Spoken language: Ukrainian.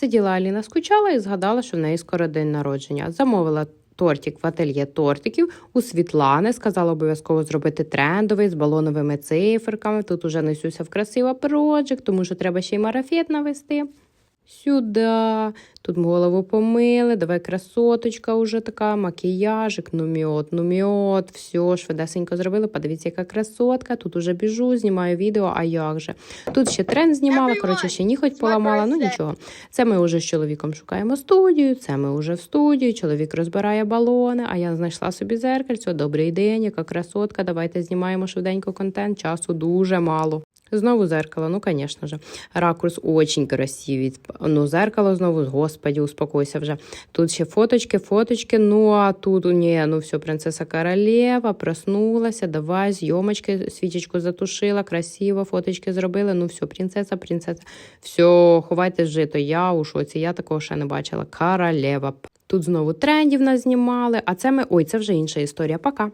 Сиділа Аліна, скучала і згадала, що в неї скоро день народження. Замовила тортик в ательє тортиків у Світлани. Сказала обов'язково зробити трендовий з балоновими циферками. Тут уже несуся в красива проджект, тому що треба ще й марафет навести. Сюди. Тут голову помили, давай красоточка уже така, макіяжик, ну мьот, ну мьот, все, швидесенько зробили. Подивіться, яка красотка. Тут уже біжу, знімаю відео, а як же. Тут ще тренд знімала, коротше, ще ніхоть поламала, ну нічого. Це ми вже з чоловіком шукаємо студію, це ми вже в студії, чоловік розбирає балони, а я знайшла собі зеркальце. Добрий день, яка красотка, давайте знімаємо швиденько контент, часу дуже мало. Знову зеркало, ну, звісно ж. Ракурс очень красивий. Ну, зеркало знову, господі, успокойся вже. Тут ще фоточки, фоточки. Ну, а тут, ні, ну все, принцеса королева, проснулася, давай, зйомочки, свічечку затушила, красиво, фоточки зробили. Ну, все, принцеса, принцеса. Все, ховайте жито. Я у шоці, я такого ще не бачила. Королева. Тут знову трендів нас знімали, а це ми. Ой, це вже інша історія. Пока.